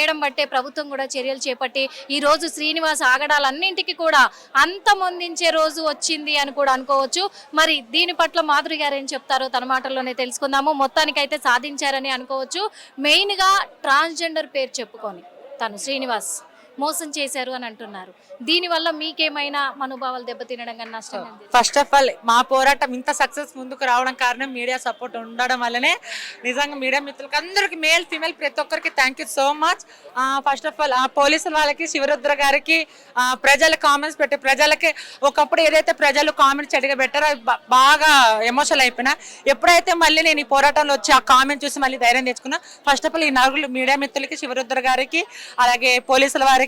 చేయడం బట్టే ప్రభుత్వం కూడా చర్యలు చేపట్టి ఈ రోజు శ్రీనివాస్ ఆగడాలన్నింటికి కూడా అంతమొందించే రోజు వచ్చింది అని కూడా అనుకోవచ్చు. మరి దీని పట్ల మాధురి గారు ఏం చెప్తారో తన మాటల్లోనే తెలుసుకుందాము. మొత్తానికైతే సాధించారని అనుకోవచ్చు. మెయిన్గా ట్రాన్స్జెండర్ పేరు చెప్పుకొని తను శ్రీనివాస్ మోసం చేశారు అని అంటున్నారు. దీనివల్ల మీకేమైనా మనోభావాలు దెబ్బతినడం కానీ నష్టం ఫస్ట్ ఆఫ్ ఆల్ మా పోరాటం ఇంత సక్సెస్ ముందుకు రావడం కారణం మీడియా సపోర్ట్ ఉండడం వల్లనే నిజంగా మీడియా మిత్రులకి అందరికి మేల్ ఫీమేల్ ప్రతి ఒక్కరికి thank you so much first of all ఆ పోలీసుల వాళ్ళకి శివరుద్ర గారికి ప్రజల కామెంట్స్ పెట్టి ప్రజలకి ఒకప్పుడు ఏదైతే ప్రజలు కామెంట్స్ చెడుగా పెట్టారో బాగా ఎమోషనల్ అయిపోయినా ఎప్పుడైతే మళ్ళీ నేను ఈ పోరాటంలో వచ్చి ఆ కామెంట్ చూసి మళ్ళీ ధైర్యం తెచ్చుకున్నా ఫస్ట్ ఆఫ్ ఆల్ ఈ నలుగురు మీడియా మిత్రులకి శివరుద్ర గారికి అలాగే పోలీసుల వారికి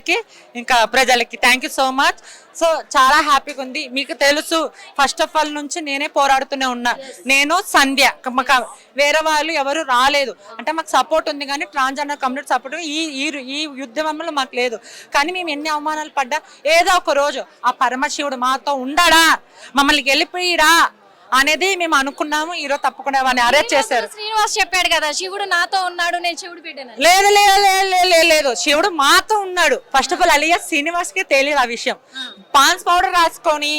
ఇంకా ప్రజలకి thank you so much so చాలా హ్యాపీగా ఉంది. మీకు తెలుసు ఫస్ట్ ఆఫ్ ఆల్ నుంచి నేనే పోరాడుతూనే ఉన్నా. నేను సంధ్య. మాకు వేరే వాళ్ళు ఎవరు రాలేదు. అంటే మాకు సపోర్ట్ ఉంది కానీ ట్రాన్స్జెండర్ కమ్యూనిటీ సపోర్ట్ ఈ ఈ ఈ ఉద్యమంలో మాకు లేదు. కానీ మేము ఎన్ని అవమానాలు పడ్డా? ఏదో ఒక రోజు ఆ పరమశివుడు మాతో ఉండడా? మమ్మల్ని గెలిపిరా అనేది మేము అనుకున్నాము ఈరోజు తప్పకుండా వాడిని అరెస్ట్ చేశారు. శ్రీనివాస్ చెప్పాడు కదా శివుడు నాతో ఉన్నాడు నేను శివుడు బిడ్డను లేదు లేదు లేదు లేదు, లేదు లేదు. శివుడు మాతో ఉన్నాడు. ఫస్ట్ ఆఫ్ ఆల్ అలియా శ్రీనివాస్కి తెలియదు ఆ విషయం. పాన్స్ పౌడర్ రాసుకొని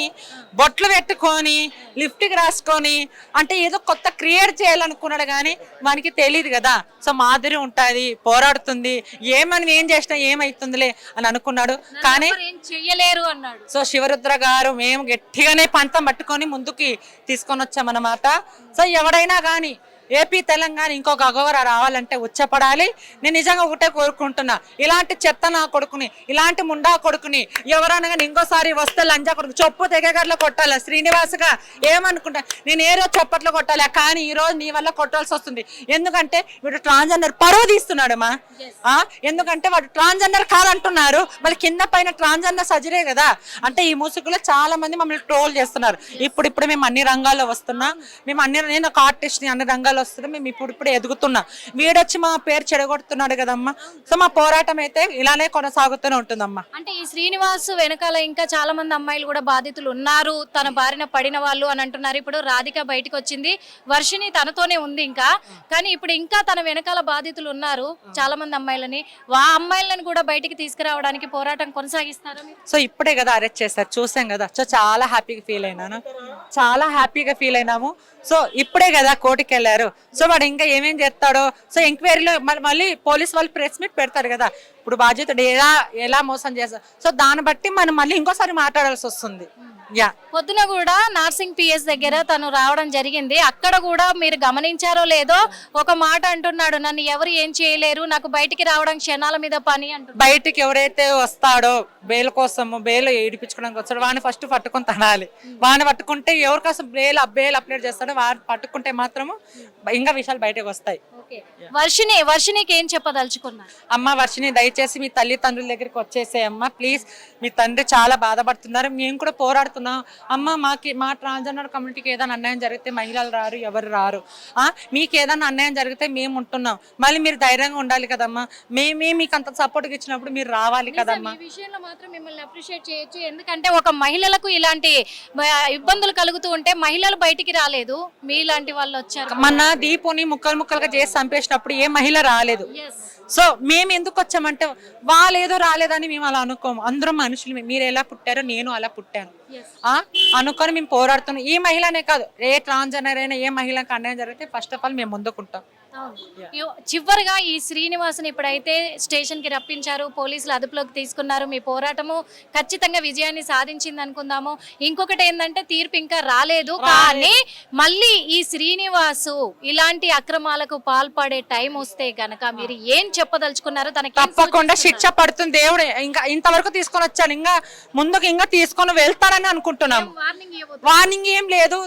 బొట్లు పెట్టుకొని లిఫ్ట్కి రాసుకొని అంటే ఏదో కొత్త క్రియేట్ చేయాలనుకున్నాడు కానీ వానికి తెలియదు కదా. సో మాధురి ఉంటుంది పోరాడుతుంది. ఏమని ఏం చేసినా ఏమైతుందిలే అని అనుకున్నాడు. కానీ చెయ్యలేరు అన్నాడు. సో శివరుద్ర గారు మేము గట్టిగానే పంతం పట్టుకొని ముందుకి తీసుకొని వచ్చామన్నమాట సో ఎవడైనా కానీ ఏపీ తెలంగాణ ఇంకొక అగోర రావాలంటే ఉచ్చపడాలి. నేను నిజంగా ఒకటే కోరుకుంటున్నా. ఇలాంటి చెత్త నా కొడుకుని ఇలాంటి ముండా కొడుకుని ఎవరైనా కానీ ఇంకోసారి వస్తే లంజా కొడుకు చొప్పు తెగగట్ల కొట్టాలి? శ్రీనివాసగా ఏమనుకుంటా? నేను ఏ రోజు చప్పట్లు కొట్టాలి? కానీ ఈ రోజు నీ వల్ల కొట్టాల్సి వస్తుంది. ఎందుకంటే వీడు ట్రాన్స్జెండర్ పరువు తీస్తున్నాడు మా ఆ, ఎందుకంటే వాడు ట్రాన్స్జెండర్ కాదంటున్నారు. మళ్ళీ కింద పైన ట్రాన్స్జెండర్ సర్జరీ కదా. అంటే ఈ ముసుగులో చాలా మంది మమ్మల్ని ట్రోల్ చేస్తున్నారు. ఇప్పుడు ఇప్పుడు మేము అన్ని రంగాల్లో వస్తున్నాం. మేము అన్ని నేను ఒక ఆర్టిస్ట్ అన్ని రంగాల్లో వస్తున్నాం మేము ఇప్పుడు ఇప్పుడు ఎదుగుతున్నాం. వీడొచ్చి మా పేరు చెడగొడుతున్నాడు కదమ్మా. సో మా పోరాటం అయితే ఇలానే కొనసాగుతూనే ఉంటుందమ్మా. అంటే ఈ శ్రీనివాస్ వెనకాల ఇంకా చాలా మంది అమ్మాయిలు కూడా బాధితులు ఉన్నారు. తన బారిన పడిన వాళ్ళు అని అంటున్నారు. ఇప్పుడు రాధిక బయటకు వచ్చింది. వర్షిని తనతోనే ఉంది ఇంకా. కానీ ఇప్పుడు ఇంకా తన వెనకాల బాధితులు ఉన్నారు చాలా మంది అమ్మాయిలని. ఆ అమ్మాయిలను కూడా బయటికి తీసుకురావడానికి పోరాటం కొనసాగిస్తారా సో ఇప్పుడే కదా అరెస్ట్ చేస్తారు చూసాం కదా. సో చాలా హ్యాపీగా ఫీల్ అయినాను. చాలా హ్యాపీగా ఫీల్ అయినాము. సో ఇప్పుడే కదా కోర్టుకి వెళ్ళారు సో వాడు ఇంకా ఏమేం చేస్తాడో సో ఎంక్వైరీలో మళ్ళీ పోలీస్ వాళ్ళు ప్రెస్ మీట్ పెడతారు కదా. ఇప్పుడు బాధ్యతడు ఎలా ఎలా మోసం చేస్తారు సో దాన్ని బట్టి మనం మళ్ళీ ఇంకోసారి మాట్లాడాల్సి వస్తుంది పొద్దున కూడా నార్సింగ్ పిఎస్ దగ్గర తను రావడం జరిగింది. అక్కడ కూడా మీరు గమనించారో లేదో ఒక మాట అంటున్నాడు. నన్ను ఎవరు ఏం చేయలేరు. నాకు బయటికి రావడం క్షణాల మీద పని అంటున్నాడు. బయటికి ఎవరైతే వస్తాడో బెయిల్ కోసము బెయిల్ ఏడిపించుకోవడానికి వస్తాడో వాడిని ఫస్ట్ పట్టుకొని తనాలి. వాడిని పట్టుకుంటే ఎవరి కోసం బెయిల్ బెయిల్ అప్లైడ్ చేస్తాడో వాడిని పట్టుకుంటే మాత్రము ఇంకా విషయాలు బయటకు వస్తాయి. వర్షిని వర్షినికి ఏం చెప్పదలుచుకున్నారు? అమ్మ వర్షిని దయచేసి మీ తల్లిదండ్రుల దగ్గరికి వచ్చేసేయమ్మ ప్లీజ్ మీ తండ్రి చాలా బాధపడుతున్నారు. మేము కూడా పోరాడుతున్నాం. అమ్మ మాకి మా ట్రాన్స్జెండర్ కమ్యూనిటీకి ఏదైనా అన్యాయం జరిగితే మహిళలు రారు ఎవరు రారు. ఆ, మీకు ఏదైనా అన్యాయం జరిగితే మేము ఉంటున్నాం. మళ్ళీ మీరు ధైర్యంగా ఉండాలి కదమ్మా. మేమే మీకు అంత సపోర్ట్ ఇచ్చినప్పుడు మీరు రావాలి కదమ్మా. విషయంలో మాత్రం మిమ్మల్ని అప్రిషియేట్ చేయొచ్చు. ఎందుకంటే ఒక మహిళలకు ఇలాంటి ఇబ్బందులు కలుగుతూ ఉంటే మహిళలు బయటికి రాలేదు. మీలాంటి వాళ్ళు వచ్చారు. మొన్న దీపుని ముక్కలు ముక్కలుగా చేసి చంపేసినప్పుడు ఏ మహిళ రాలేదు. సో మేము ఎందుకు వచ్చామంటే వాళ్ళు ఏదో రాలేదని మేము అలా అనుకోము. అందరం మనుషులు మీరు ఎలా పుట్టారో నేను అలా పుట్టాను. అనుకొని మేము పోరాడుతున్నాం. ఈ మహిళనే కాదు ఏ ట్రాన్స్జెండర్ అయినా ఏ మహిళకు అన్యాయం జరిగితే ఫస్ట్ ఆఫ్ ఆల్ మేము ముందుకుంటాం. చివరిగా ఈ శ్రీనివాసుని ఇప్పుడైతే స్టేషన్కి రప్పించారు పోలీసులు అదుపులోకి తీసుకున్నారు. మీ పోరాటము ఖచ్చితంగా విజయాన్ని సాధించింది అనుకుందాము. ఇంకొకటి ఏంటంటే తీర్పు ఇంకా రాలేదు. కానీ మళ్ళీ ఈ శ్రీనివాసు ఇలాంటి అక్రమాలకు పాల్పడే టైం వస్తే గనక మీరు ఏం చెప్పదలుచుకున్నారో తనకి తప్పకుండా శిక్ష పడుతుంది దేవుడు. ఇంకా ఇంతవరకు తీసుకొని వచ్చాడు ఇంకా ముందుకు ఇంకా తీసుకొని వెళ్తాడని అనుకుంటున్నాం. వార్నింగ్ ఏం లేదు.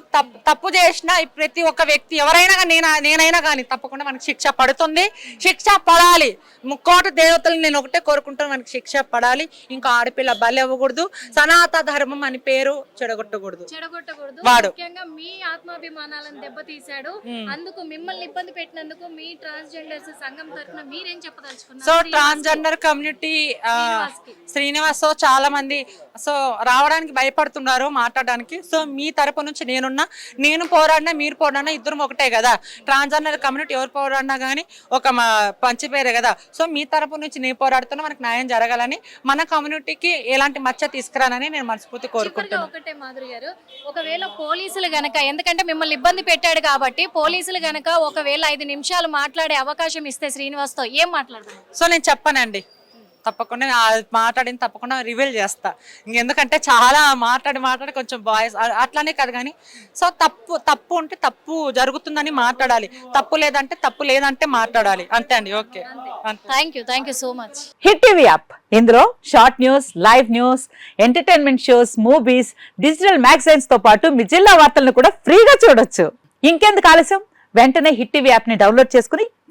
తప్పు చేసిన ప్రతి ఒక్క వ్యక్తి ఎవరైనా నేను నేనైనా కానీ తప్పకుండా మనకి శిక్ష పడుతుంది. శిక్ష పడాలి. ముక్కోటి దేవతలు నేను ఒకటే కోరుకుంటాను. మనకి శిక్ష పడాలి. ఇంకా ఆడపిల్ల బలి అవ్వకూడదు. సనాత ధర్మం అని పేరు చెడగొట్టకూడదు. చెడగొట్టకూడదు. వాడు. మీ ఆత్మాభిమానాలను దెబ్బతీశాడు. అందుకు మిమ్మల్ని ఇబ్బంది పెట్టినందుకు మీ ట్రాన్స్జెండర్స్ సంఘం తరఫున మీరేం చెప్పదలుచుకున్నారు? So transgender community. శ్రీనివాస్ చాలా మంది సో రావడానికి భయపడు భయపడుతున్నారు మాట్లాడడానికి. సో మీ తరపు నుంచి నేనున్నా నేను పోరాడినా మీరు పోరాడినా ఇద్దరం ఒకటే కదా. ట్రాన్స్జెండర్ కమ్యూనిటీ ఎవరు పోరాడినా కానీ ఒక మా పంచి పేరే కదా. సో మీ తరపు నుంచి నేను పోరాడుతున్నా మనకు న్యాయం జరగాలని మన కమ్యూనిటీకి ఎలాంటి మచ్చ తీసుకురానని నేను మనస్ఫూర్తి కోరుకుంటున్నాను ఒకటే మాధురి గారు ఒకవేళ పోలీసులు గనక ఎందుకంటే మిమ్మల్ని ఇబ్బంది పెట్టాడు కాబట్టి పోలీసులు గనక ఒకవేళ ఐదు నిమిషాలు మాట్లాడే అవకాశం ఇస్తే శ్రీనివాస్తో ఏం మాట్లాడతారు సో నేను చెప్పానండి. తప్పకుండా ఆ మాట్లాడింది తప్పకుండా రివీల్ చేస్తా. ఎందుకంటే చాలా మాట్లాడి మాట్లాడి కొంచెం బాయ్స్ అట్లానే కాదు కానీ సో తప్పు తప్పు ఉంటే తప్పు జరుగుతుందని మాట్లాడాలి. తప్పు లేదంటే తప్పు లేదంటే మాట్లాడాలి. అంతే అండి okay. Thank you thank you so much hit TV app ఇందులో short news live news entertainment shows movies digital మ్యాగజైన్స్తో పాటు మీ జిల్లా వార్తలను కూడా ఫ్రీగా చూడొచ్చు. ఇంకెందుకు ఆలస్యం? వెంటనే హిట్ టీవీ యాప్ని డౌన్లోడ్ చేసుకుని